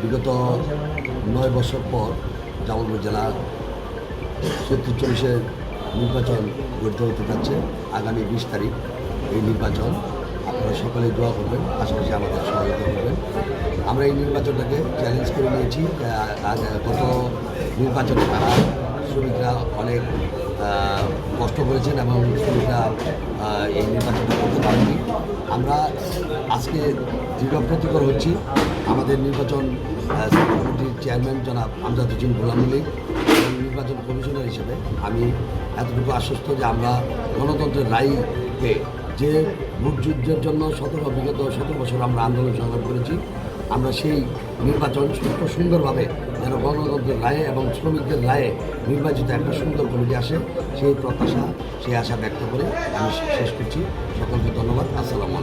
বিগত নয় বছর পর জামালপুর জেলা ছত্রিশ চল্লিশের নির্বাচন গঠিত হতে যাচ্ছে। আগামী বিশ তারিখ এই নির্বাচন। আপনারা সকলে দোয়া করবেন, পাশাপাশি আমাদের সহযোগিতা করবেন। আমরা এই নির্বাচনটাকে চ্যালেঞ্জ করে নিয়েছি। গত নির্বাচনে তারা শ্রমিকরা অনেক কষ্ট করেছেন এবং শ্রমিকরা এই নির্বাচনটা করতে পারেনি আমরা আজকে দৃঢ় প্রতিকর হচ্ছি আমাদের নির্বাচন কমিটির চেয়ারম্যান জনাব আমজাদ হোসেন গোলাম মল্লিক নির্বাচন কমিশনার হিসেবে আমি এতটুকু আশ্বস্ত যে আমরা গণতন্ত্রের রায় পেয়ে যে ভোট যুদ্ধের জন্য সতেরো, বিগত সতেরো বছর আমরা আন্দোলন সংগ্রাম করেছি, আমরা সেই নির্বাচন সুস্থ সুন্দরভাবে যেন গণতন্ত্রের রায়ে এবং শ্রমিকদের রায়ে নির্বাচিত একটা সুন্দর কমিটি আসে, সেই প্রত্যাশা, সেই আশা ব্যক্ত করে আমি শেষ করছি। সকলকে ধন্যবাদ। আসসালামু